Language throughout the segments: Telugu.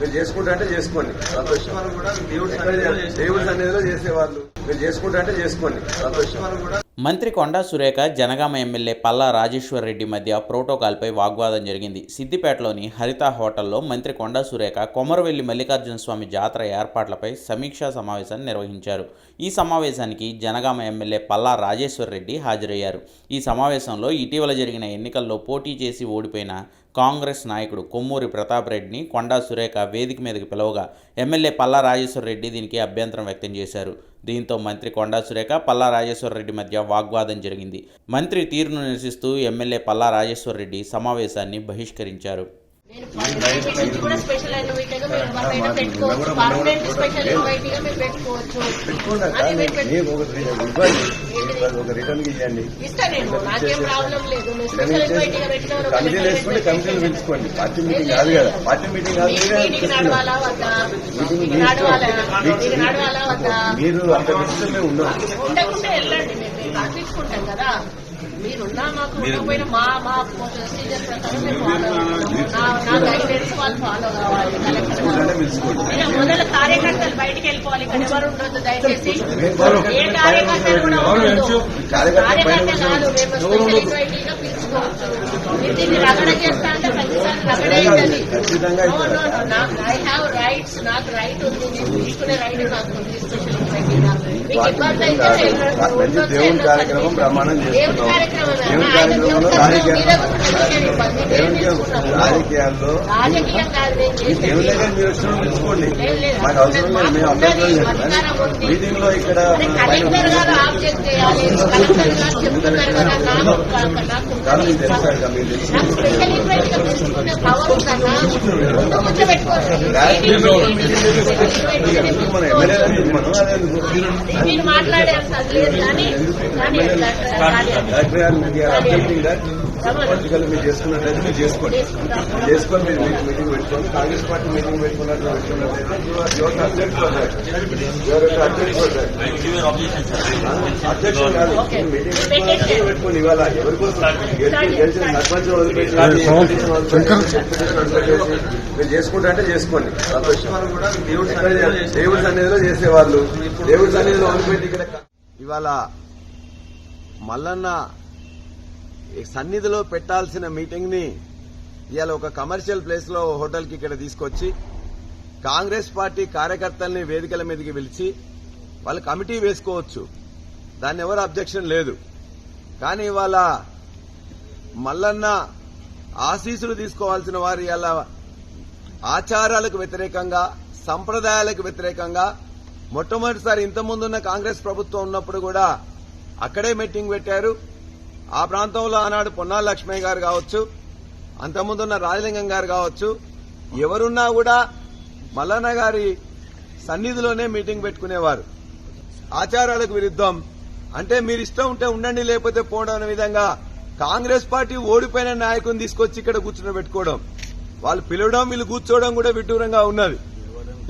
మీరు చేసుకుంటా అంటే చేసుకోండి. సంతోషం? దేవుడి సన్నిధిలో చేసేవాళ్ళు. మీరు చేసుకుంటా అంటే చేసుకోండి. సంతోషం. మంత్రి కొండా సురేఖ జనగామ ఎమ్మెల్యే పల్లా రాజేశ్వర్ రెడ్డి మధ్య ప్రోటోకాల్పై వాగ్వాదం జరిగింది. సిద్దిపేటలోని హరిత హోటల్లో మంత్రి కొండా సురేఖ కొమరవెల్లి మల్లికార్జున స్వామి జాతర ఏర్పాట్లపై సమీక్షా సమావేశాన్ని నిర్వహించారు. ఈ సమావేశానికి జనగామ ఎమ్మెల్యే పల్లా రాజేశ్వర్ రెడ్డి హాజరయ్యారు. ఈ సమావేశంలో ఇటీవల జరిగిన ఎన్నికల్లో పోటీ చేసి ఓడిపోయిన కాంగ్రెస్ నాయకుడు కొమ్మూరి ప్రతాప్ రెడ్డిని కొండా సురేఖ వేదిక మీదకి పిలవగా ఎమ్మెల్యే పల్లా రాజేశ్వర్ రెడ్డి దీనికి అభ్యంతరం వ్యక్తం చేశారు. దీంతో మంత్రి కొండా సురేఖ పల్లా రాజేశ్వరరెడ్డి మధ్య వాగ్వాదం జరిగింది. మంత్రి తీరును నిరసిస్తూ ఎమ్మెల్యే పల్లా రాజేశ్వర్ రెడ్డి సమావేశాన్ని బహిష్కరించారు. ఒక రిటర్న్ ఇవ్వండి కమిటీలు వేసుకుంటే. కమిటీలు పిలుచుకోండి పార్టీ మీటింగ్ కాదు కదా పార్టీ మీటింగ్ కాదు మీరే అంత విషయమే ఉన్నారు మీరున్నా మాకు ఉండకపోయినా మా మా ప్రొసీజర్ ప్రకారం మేము ఫాలో నా గైడెన్స్ వాళ్ళు ఫాలో కావాలి మొదలు కార్యకర్తలు బయటికి వెళ్ళిపోవాలి ఇక్కడ ఎవరు ఉండొద్దు దయచేసి ఏ కార్యకర్తలు కూడా ఉండొద్దు కార్యకర్తలు కాదు మేము స్పెషల్ పిలుచుకోవచ్చు దీన్ని రగడ చేస్తా అంటే ప్రతిసారి రగడ అవుతుంది ఖచ్చితంగా No, no, no. నాకు ఐ హ్యావ్ రైట్స్ నాకు రైట్ ఉంది నేను తీసుకునే రైట్ నాకు ఉంది స్పెషల్ ఇన్వైటీ మీకు ఇబ్బంది అయితే కాదు. మంచి దేవుని కార్యక్రమం దేవుని చేస్తున్నాం దేవుని కార్యక్రమంలో. రాజకీయాల్లో దేవుని. దగ్గర మీరు లేదు, లేదు. మాకు అవసరం లేదు మేము అభ్యర్థులు. మీటింగ్లో ఇక్కడ మీకు తెలుసు కదా, మీకు తెలుసు నాకు స్పెషల్ ఇన్వైట్గా తీసుకునే పవర్ ఉందన్నా ముందు కూర్చోబెట్టుకోండి ఎందుకు మన ఎమ్మెల్యే ఎందుకు మనం అదే ఎందుకు మీరు మాట్లాడే అంత అది లేదు కానీ పొలిటికల్ మీరు చేసుకున్నట్లయితే మీరు చేసుకోండి చేసుకొని మీరు మీకు మీటింగ్ పెట్టుకోండి కాంగ్రెస్ పార్టీ మీటింగ్ పెట్టుకున్నట్లయితే అధ్యక్షుడు కాదు మీటింగ్ పెట్టుకోండి ఇవాళ ఎవరి కోసం గెలిచి- గెలిచిన మీరు చేసుకుంటా అంటే చేసుకోండి? దేవుడి సన్నిధిలో చేసేవాళ్ళు. దేవుడి సన్నిధిలో వదిలిపెట్టి ఇవాళ మల్లన్న సన్నిధిలో పెట్టాల్సిన మీటింగ్ని ఇవాళ ఒక కమర్షియల్ ప్లేస్లో హోటల్కి ఇక్కడ తీసుకొచ్చి కాంగ్రెస్ పార్టీ కార్యకర్తల్ని వేదికల మీదకి పిలిచి వాళ్ళు కమిటీ వేసుకోవచ్చు. దాన్ని ఎవరు అబ్జెక్షన్ లేదు. కానీ ఇవాళ మల్లన్న ఆశీసులు తీసుకోవాల్సిన వారి అలా ఆచారాలకు వ్యతిరేకంగా సంప్రదాయాలకు వ్యతిరేకంగా మొట్టమొదటిసారి ఇంతకుముందున్న కాంగ్రెస్ ప్రభుత్వం ఉన్నప్పుడు కూడా అక్కడే మీటింగ్ పెట్టారు. ఆ ప్రాంతంలో ఆనాడు పొన్నాల లక్ష్మయ్య గారు కావచ్చు అంతకుముందున్న రాజలింగం గారు కావచ్చు ఎవరున్నా కూడా మల్లన్న గారి సన్నిధిలోనే మీటింగ్ పెట్టుకునేవారు. ఆచారాలకు విరుద్ధం. అంటే మీరు ఇష్టం ఉంటే ఉండండి లేకపోతే పోవడం అనే విధంగా కాంగ్రెస్ పార్టీ ఓడిపోయిన నాయకుని తీసుకొచ్చి ఇక్కడ కూర్చుని పెట్టుకోవడం వాళ్ళు పిలవడం వీళ్ళు కూర్చోవడం కూడా విడ్డూరంగా ఉన్నది.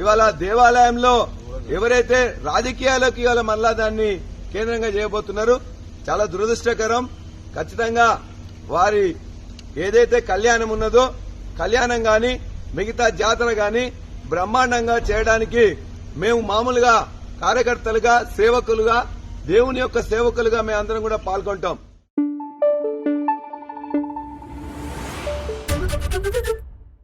ఇవాళ దేవాలయంలో ఎవరైతే రాజకీయాలకు ఇవాళ మళ్ళా దాన్ని కేంద్రంగా చేయబోతున్నారు చాలా దురదృష్టకరం. ఖచ్చితంగా వారి ఏదైతే కళ్యాణం ఉన్నదో కళ్యాణం గాని మిగతా జాతర గాని బ్రహ్మాండంగా చేయడానికి మేము మామూలుగా కార్యకర్తలుగా సేవకులుగా దేవుని యొక్క సేవకులుగా మేమందరం కూడా పాల్గొంటాం.